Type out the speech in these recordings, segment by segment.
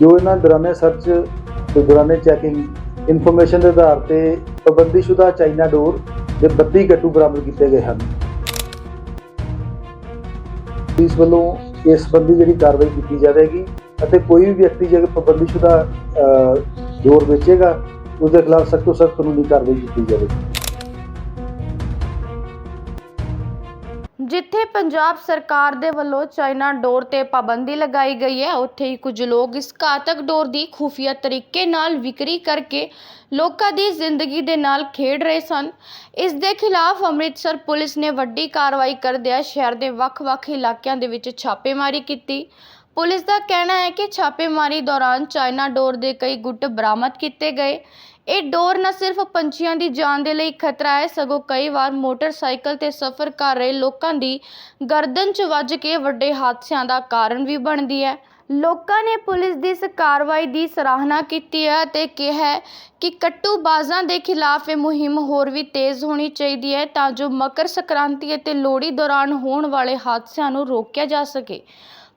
ਜੋ ਇਹਨਾਂ ਦੌਰਾਨੇ ਸਰਚ ਤੇ ਦੌਰਾਨੇ ਚੈਕਿੰਗ ਇਨਫੋਰਮੇਸ਼ਨ ਦੇ ਆਧਾਰ ਤੇ ਪਾਬੰਦੀਸ਼ੁਦਾ ਚਾਈਨਾ ਡੋਰ ਦੇ 32 ਗੱਟੂ ਬਰਾਮਦ ਕੀਤੇ ਗਏ ਹਨ। ਪੁਲਿਸ ਵੱਲੋਂ ਇਸ ਸੰਬੰਧੀ ਜਿਹੜੀ ਕਾਰਵਾਈ ਕੀਤੀ ਜਾਵੇਗੀ ਅਤੇ ਕੋਈ ਵੀ ਵਿਅਕਤੀ ਜੇ ਪਾਬੰਦੀਸ਼ੁਦਾ ਅਹ, ਡੋਰ ਵੇਚੇਗਾ ਉਸ ਦੇ ਖਿਲਾਫ ਸਖਤ ਤੋਂ ਸਖਤ ਕਾਨੂੰਨੀ ਕਾਰਵਾਈ ਕੀਤੀ ਜਾਵੇਗੀ। ਜਿੱਥੇ ਪੰਜਾਬ ਸਰਕਾਰ ਦੇ ਵੱਲੋਂ ਚਾਈਨਾ ਡੋਰ ਤੇ ਪਾਬੰਦੀ ਲਗਾਈ ਗਈ ਹੈ। ਉੱਥੇ ਹੀ ਕੁਝ ਲੋਕ ਇਸ ਘਾਤਕ ਡੋਰ ਦੀ ਖੁਫੀਆ ਤਰੀਕੇ ਨਾਲ ਵਿਕਰੀ ਕਰਕੇ ਲੋਕਾਂ ਦੀ ਜ਼ਿੰਦਗੀ ਦੇ ਨਾਲ ਖੇਡ ਰਹੇ ਸਨ। ਇਸ ਦੇ ਖਿਲਾਫ ਅੰਮ੍ਰਿਤਸਰ ਪੁਲਿਸ ਨੇ ਵੱਡੀ ਕਾਰਵਾਈ ਕਰਦਿਆਂ ਸ਼ਹਿਰ ਦੇ ਵੱਖ-ਵੱਖ ਇਲਾਕਿਆਂ ਦੇ ਵਿੱਚ ਛਾਪੇਮਾਰੀ ਕੀਤੀ। ਪੁਲਿਸ ਦਾ ਕਹਿਣਾ ਹੈ ਕਿ ਛਾਪੇਮਾਰੀ ਦੌਰਾਨ ਚਾਈਨਾ ਡੋਰ ਦੇ ਕਈ ਗੁੱਟ ਬਰਾਮਦ ਕੀਤੇ ਗਏ। ਇਹ ਡੋਰ ਨਾ ਸਿਰਫ ਪੰਛੀਆਂ ਦੀ ਜਾਨ ਦੇ ਲਈ ਖਤਰਾ ਹੈ, ਸਗੋਂ ਕਈ ਵਾਰ ਮੋਟਰਸਾਈਕਲ ਤੇ ਸਫ਼ਰ ਕਰ ਰਹੇ ਲੋਕਾਂ ਦੀ ਗਰਦਨ 'ਚ ਵੱਜ ਕੇ ਵੱਡੇ ਹਾਦਸਿਆਂ ਦਾ ਕਾਰਨ ਵੀ ਬਣਦੀ ਹੈ। ਲੋਕਾਂ ਨੇ ਪੁਲਿਸ ਦੀ ਇਸ ਕਾਰਵਾਈ ਦੀ ਸਰਾਹਨਾ ਕੀਤੀ ਹੈ ਅਤੇ ਕਿਹਾ ਕਿ ਕੱਟੂਬਾਜ਼ਾਂ ਦੇ ਖਿਲਾਫ ਇਹ ਮੁਹਿੰਮ ਹੋਰ ਵੀ ਤੇਜ਼ ਹੋਣੀ ਚਾਹੀਦੀ ਹੈ ਤਾਂ ਜੋ ਮਕਰ ਸੰਕ੍ਰਾਂਤੀ ਅਤੇ ਲੋਹੜੀ ਦੌਰਾਨ ਹੋਣ ਵਾਲੇ ਹਾਦਸਿਆਂ ਨੂੰ ਰੋਕਿਆ ਜਾ ਸਕੇ।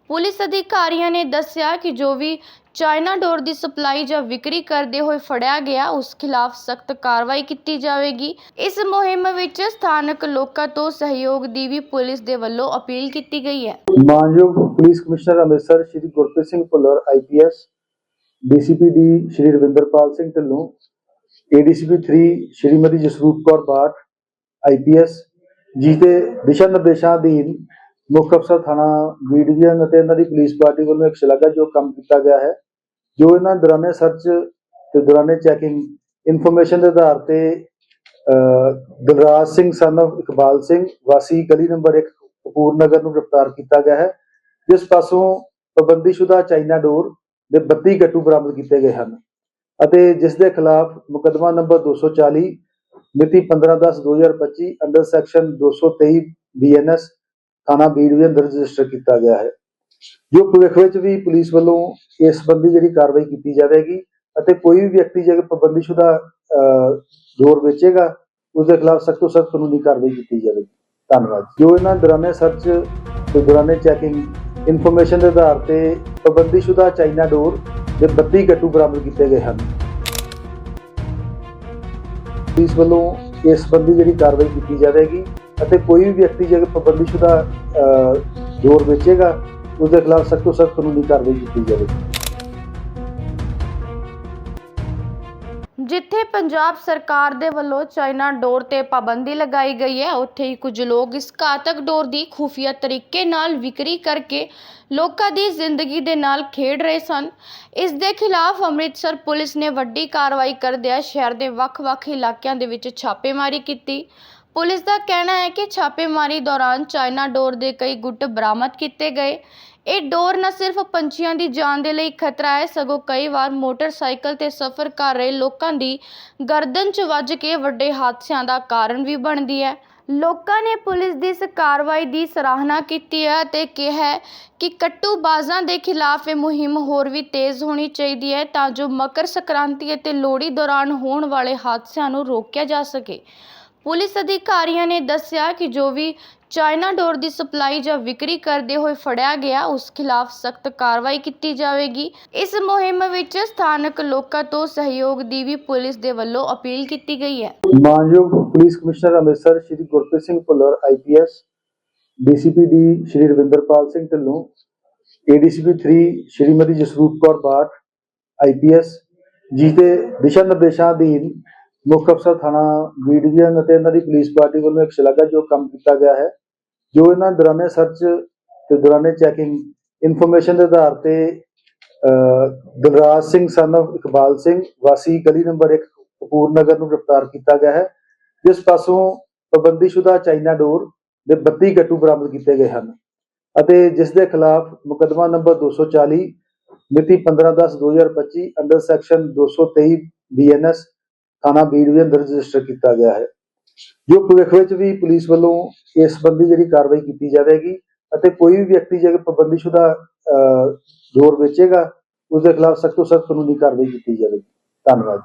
ਪੁਲਿਸ ਅਧਿਕਾਰੀਆਂ ਨੇ ਦੱਸਿਆ ਕਿ ਜੋ ਵੀ ਚਾਈਨਾ ਡੋਰ ਦੀ ਸਪਲਾਈ ਜਾਂ ਵਿਕਰੀ ਕਰਦੇ ਹੋਏ ਫੜਿਆ ਗਿਆ, ਉਸ ਖਿਲਾਫ ਸਖਤ ਕਾਰਵਾਈ ਕੀਤੀ ਜਾਵੇਗੀ। ਇਸ ਮੁਹਿੰਮ ਵਿੱਚ ਸਥਾਨਕ ਲੋਕਾਂ ਤੋਂ ਸਹਿਯੋਗ ਦੀ ਵੀ ਪੁਲਿਸ ਦੇ ਵੱਲੋਂ ਅਪੀਲ ਕੀਤੀ ਗਈ ਹੈ। ਮਾਨਯੋਗ police commissioner Amritsar Shri Gurpreet Singh Bhullar IPS DCP D Shri Ravinderpal Singh Dhillon ADCP 3 Shrimati Jasroop Kaur Bath IPS ji ਦੇ ਦਿਸ਼ਾ ਨਿਰਦੇਸ਼ਾਂ ਅਧੀਨ ਮੁੱਖ ਅਫਸਰ ਥਾਣਾ ਬੀ ਡਿਵੀਜ਼ਨ ਅਤੇ ਇਹਨਾਂ ਦੀ ਪੁਲਿਸ ਪਾਰਟੀ ਵੱਲੋਂ ਇੱਕ ਸ਼ਲਾਘਾਯੋਗ ਕੰਮ ਕੀਤਾ ਗਿਆ ਹੈ ਜੋ ਇਹਨਾਂ ਦੌਰਾਨੇ ਸਰਚ ਤੇ ਦੌਰਾਨੇ ਚੈਕਿੰਗ ਇਨਫੋਰਮੇਸ਼ਨ ਦੇ ਆਧਾਰ ਤੇ ਅਹ, ਦਿਲਰਾਜ ਸਿੰਘ ਸਨ of ਇਕਬਾਲ ਸਿੰਘ ਵਾਸੀ ਗਲੀ ਨੰਬਰ 1 ਕਪੂਰਨਗਰ ਨੂੰ ਗ੍ਰਿਫਤਾਰ ਕੀਤਾ ਗਿਆ ਹੈ ਜਿਸ ਪਾਸੋਂ ਪਾਬੰਦੀਸ਼ੁਦਾ ਚਾਈਨਾ ਡੋਰ ਦੇ 32 ਗੱਟੂ ਬਰਾਮਦ ਕੀਤੇ ਗਏ ਹਨ ਅਤੇ ਜਿਸ ਦੇ ਖਿਲਾਫ ਮੁਕੱਦਮਾ ਨੰਬਰ 240 ਮਿਤੀ 15/10/2025 ਅੰਡਰ ਸੈਕਸ਼ਨ 223 ਬੀਐਨਐਸ ਥਾਣਾ ਬੀ ਡਿਵੀਜ਼ਨ ਦਰਜ ਰਜਿਸਟਰ ਕੀਤਾ ਗਿਆ ਹੈ। ਜੋ ਭਵਿੱਖ ਵਿੱਚ ਵੀ ਪੁਲਿਸ ਵੱਲੋਂ ਇਸ ਸੰਬੰਧੀ ਜਿਹੜੀ ਕਾਰਵਾਈ ਕੀਤੀ ਜਾਵੇਗੀ ਅਤੇ ਕੋਈ ਵੀ ਵਿਅਕਤੀ ਜੇ ਪਾਬੰਦੀਸ਼ੁਦਾ ਅਹ, ਵੇਚੇਗਾ ਉਸ ਦੇ ਖਿਲਾਫ ਸਖਤ ਤੋਂ ਸਖਤ ਕਾਨੂੰਨੀ ਕਾਰਵਾਈ ਕੀਤੀ ਜਾਵੇਗੀ। ਧੰਨਵਾਦ। ਜੋ ਇਹਨਾਂ ਦੌਰਾਨੇ ਸਰਚ ਤੇ ਦੌਰਾਨੇ ਚੈਕਿੰਗ ਇਨਫੋਰਮੇਸ਼ਨ ਦੇ ਆਧਾਰ ਤੇ ਪਾਬੰਦੀਸ਼ੁਦਾ ਚਾਈਨਾ ਡੋਰ ਦੇ 32 ਗੱਟੂ ਬਰਾਮਦ ਕੀਤੇ ਗਏ ਹਨ। ਪੁਲਿਸ ਵੱਲੋਂ ਇਸ ਸੰਬੰਧੀ ਜਿਹੜੀ ਕਾਰਵਾਈ ਕੀਤੀ ਜਾਵੇਗੀ ਅਤੇ ਕੋਈ ਵੀ ਵਿਅਕਤੀ ਜੇ ਪਾਬੰਦੀਸ਼ੁਦਾ ਅਹ, ਵੇਚੇਗਾ ਉਸ ਦੇ ਖਿਲਾਫ ਸਖਤ ਤੋਂ ਸਖਤ ਕਾਨੂੰਨੀ ਕਾਰਵਾਈ ਕੀਤੀ ਜਾਵੇਗੀ। ਜਿੱਥੇ ਪੰਜਾਬ ਸਰਕਾਰ ਦੇ ਵੱਲੋਂ ਚਾਈਨਾ ਡੋਰ ਤੇ ਪਾਬੰਦੀ ਲਗਾਈ ਗਈ ਹੈ ਉੱਥੇ ਹੀ ਕੁਝ ਲੋਕ ਇਸ ਘਾਤਕ ਡੋਰ ਦੀ ਖੁਫੀਆ ਤਰੀਕੇ ਨਾਲ ਵਿਕਰੀ ਕਰਕੇ ਲੋਕਾਂ ਦੀ ਜ਼ਿੰਦਗੀ ਦੇ ਨਾਲ ਖੇਡ ਰਹੇ ਸਨ। ਇਸ ਦੇ ਖਿਲਾਫ ਅੰਮ੍ਰਿਤਸਰ ਪੁਲਿਸ ਨੇ ਵੱਡੀ ਕਾਰਵਾਈ ਕਰਦਿਆਂ ਸ਼ਹਿਰ ਦੇ ਵੱਖ-ਵੱਖ ਇਲਾਕਿਆਂ ਦੇ ਵਿੱਚ ਛਾਪੇਮਾਰੀ ਕੀਤੀ। ਪੁਲਿਸ ਦਾ ਕਹਿਣਾ ਹੈ ਕਿ ਛਾਪੇਮਾਰੀ ਦੌਰਾਨ ਚਾਈਨਾ ਡੋਰ ਦੇ ਕਈ ਗੁੱਟ ਬਰਾਮਦ ਕੀਤੇ ਗਏ। ਇਹ ਡੋਰ ਨਾ ਸਿਰਫ ਪੰਛੀਆਂ ਦੀ ਜਾਨ ਦੇ ਲਈ ਖਤਰਾ ਹੈ, ਸਗੋਂ ਕਈ ਵਾਰ ਮੋਟਰਸਾਈਕਲ ਤੇ ਸਫ਼ਰ ਕਰ ਰਹੇ ਲੋਕਾਂ ਦੀ ਗਰਦਨ 'ਚ ਵੱਜ ਕੇ ਵੱਡੇ ਹਾਦਸਿਆਂ ਦਾ ਕਾਰਨ ਵੀ ਬਣਦੀ ਹੈ। ਲੋਕਾਂ ਨੇ ਪੁਲਿਸ ਦੀ ਇਸ ਕਾਰਵਾਈ ਦੀ ਸਰਾਹਨਾ ਕੀਤੀ ਹੈ ਅਤੇ ਕਿਹਾ ਕਿ ਕੱਟੂਬਾਜ਼ਾਂ ਦੇ ਖਿਲਾਫ ਇਹ ਮੁਹਿੰਮ ਹੋਰ ਵੀ ਤੇਜ਼ ਹੋਣੀ ਚਾਹੀਦੀ ਹੈ ਤਾਂ ਜੋ ਮਕਰ ਸੰਕ੍ਰਾਂਤੀ ਅਤੇ ਲੋਹੜੀ ਦੌਰਾਨ ਹੋਣ ਵਾਲੇ ਹਾਦਸਿਆਂ ਨੂੰ ਰੋਕਿਆ ਜਾ ਸਕੇ। ਪੁਲਿਸ ਅਧਿਕਾਰੀਆਂ ਨੇ ਦੱਸਿਆ ਕਿ ਜੋ ਵੀ ਚਾਈਨਾ ਡੋਰ ਦੀ ਸਪਲਾਈ ਜਾਂ ਵਿਕਰੀ ਕਰਦੇ ਹੋਏ ਫੜਿਆ ਗਿਆ, ਉਸ ਖਿਲਾਫ ਸਖਤ ਕਾਰਵਾਈ ਕੀਤੀ ਜਾਵੇਗੀ। ਇਸ ਮੁਹਿੰਮ ਵਿੱਚ ਸਥਾਨਕ ਲੋਕਾਂ ਤੋਂ ਸਹਿਯੋਗ ਦੀ ਵੀ ਪੁਲਿਸ ਦੇ ਵੱਲੋਂ ਅਪੀਲ ਕੀਤੀ ਗਈ ਹੈ। ਮਾਨਯੋਗ police commissioner Amritsar Shri Gurpreet Singh Bhullar IPS DCP Shri Ravinderpal Singh Dhillon ADCP 3 Shrimati Jasroop Kaur Bath IPS ji ਦੇ ਦਿਸ਼ਾ ਨਿਰਦੇਸ਼ਾਂ ਅਧੀਨ ਮੁੱਖ ਅਫਸਰ ਥਾਣਾ ਬੀ ਡਿਵੀਜ਼ਨ ਅਤੇ ਇਹਨਾਂ ਦੀ ਪੁਲਿਸ ਪਾਰਟੀ ਵੱਲੋਂ ਇੱਕ ਸ਼ਲਾਘਾਯੋਗ ਕੰਮ ਕੀਤਾ ਗਿਆ ਹੈ, ਜੋ ਇਹਨਾਂ ਦੌਰਾਨੇ ਸਰਚ ਤੇ ਦੌਰਾਨੇ ਚੈਕਿੰਗ ਇਨਫੋਰਮੇਸ਼ਨ ਦੇ ਆਧਾਰ ਤੇ ਦਿਲਰਾਜ ਸਿੰਘ ਸਨ of ਇਕਬਾਲ ਸਿੰਘ, ਵਾਸੀ ਗਲੀ ਨੰਬਰ 1 ਕਪੂਰ ਨਗਰ ਨੂੰ ਗ੍ਰਿਫਤਾਰ ਕੀਤਾ ਗਿਆ ਹੈ, ਜਿਸ ਪਾਸੋਂ ਪਾਬੰਦੀਸ਼ੁਦਾ ਚਾਈਨਾ ਡੋਰ ਦੇ 32 ਗੱਟੂ ਬਰਾਮਦ ਕੀਤੇ ਗਏ ਹਨ ਅਤੇ ਜਿਸ ਦੇ ਖਿਲਾਫ ਮੁਕੱਦਮਾ ਨੰਬਰ 240 ਮਿਤੀ 15/10/2025 ਅੰਡਰ ਸੈਕਸ਼ਨ 223 ਬੀਐਨਐਸ ਥਾਣਾ ਬੀੜ ਦੇ ਅੰਦਰ ਰਜਿਸਟਰ ਕੀਤਾ ਗਿਆ ਹੈ। ਜੋ ਭਵਿੱਖ ਵਿੱਚ ਵੀ ਪੁਲਿਸ ਵੱਲੋਂ ਇਸ ਸੰਬੰਧੀ ਜਿਹੜੀ ਕਾਰਵਾਈ ਕੀਤੀ ਜਾਵੇਗੀ ਅਤੇ ਕੋਈ ਵੀ ਵਿਅਕਤੀ ਜੇ ਪਾਬੰਦੀਸ਼ੁਦਾ ਅਹ, ਡੋਰ ਵੇਚੇਗਾ ਉਸ ਦੇ ਖਿਲਾਫ ਸਖਤ ਤੋਂ ਸਖਤ ਕਾਨੂੰਨੀ ਕਾਰਵਾਈ ਕੀਤੀ ਜਾਵੇਗੀ। ਧੰਨਵਾਦ